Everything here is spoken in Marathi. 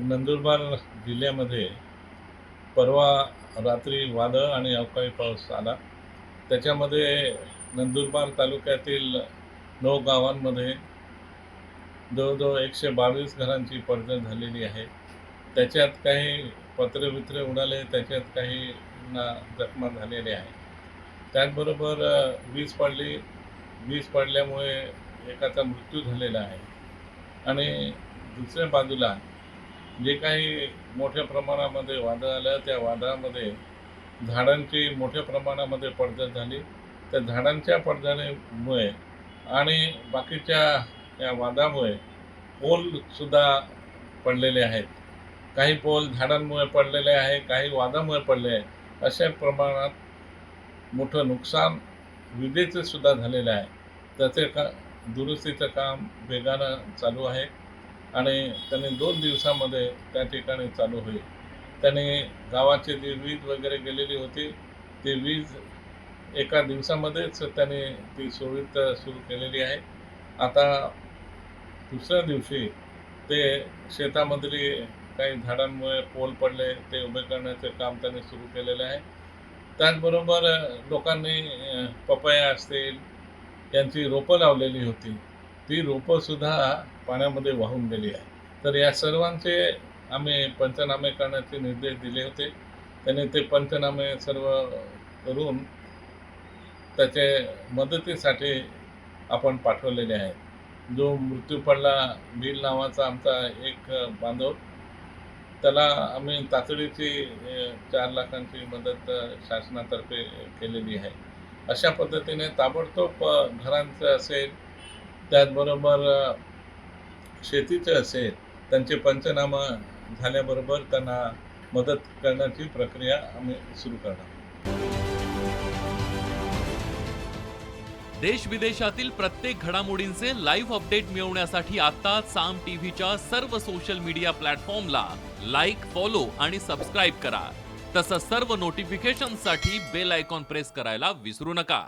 नंदुरबार जिल्ह्यामध्ये परवा रात्री वादळ आणि अवकाळी पाऊस आला. त्याच्यामध्ये नंदुरबार तालुक्यातील नऊ गावांमध्ये जवळजवळ एकशे बावीस घरांची पडझड झालेली आहे. त्याच्यात काही पत्रे वित्रे उडाले त्याच्यात काही ना जखमा झालेल्या आहे त्याचबरोबर वीज पडली. वीज पडल्यामुळे एकाचा मृत्यू झालेला आहे. आणि दुसऱ्या बाजूला जे काही मोठ्या प्रमाणामध्ये वादळ आलं त्या वादळामध्ये झाडांची मोठ्या प्रमाणामध्ये पडझड झाली. त्या झाडांच्या पडझडीमुळे आणि बाकीच्या या वादामुळे पोलसुद्धा पडलेले आहेत. काही पोल झाडांमुळे पडलेले आहे काही वादामुळे पडले आहे अशा प्रमाणात मोठं नुकसान विजेचंसुद्धा झालेलं आहे. त्याचे का दुरुस्तीचं काम वेगानं चालू आहे. आणि त्यांनी दोन दिवसामध्ये त्या ठिकाणी चालू होईल. त्याने गावाची जी वीज वगैरे गेलेली होती ती वीज एका दिवसामध्येच त्याने ती सुरळीत सुरू केलेली आहे. आता दुसऱ्या दिवशी ते शेतामधली काही झाडांमुळे पोल पडले ते उभे करण्याचे काम त्यांनी सुरू केलेलं आहे. त्याचबरोबर लोकांनी पपया असतील यांची रोपं लावलेली होती. ती रोपंसुद्धा पाण्यामध्ये वाहून गेली आहे. तर या सर्वांचे आम्ही पंचनामे करण्याचे निर्देश दिले होते. त्याने ते पंचनामे सर्व करून त्याचे मदतीसाठी आपण पाठवलेले आहेत. जो मृत्यू पडला बिल नावाचा आमचा एक बांधव त्याला आम्ही तातडीची चार लाखांची मदत शासनातर्फे केलेली आहे. अशा पद्धतीने ताबडतोब घरांचं असेल त्याचबरोबर शेतीचे शेतीचं असेल त्यांचे पंचनामा झाल्याबरोबर त्यांना मदत करण्याची प्रक्रिया आम्ही सुरू करणार. देश विदेशातील प्रत्येक घडामोडींचे लाईव्ह अपडेट मिळवण्यासाठी आता साम टीव्हीच्या सर्व सोशल मीडिया प्लॅटफॉर्मला लाईक फॉलो आणि सबस्क्राईब करा. तसंच सर्व नोटिफिकेशनसाठी बेल आयकॉन प्रेस करायला विसरू नका.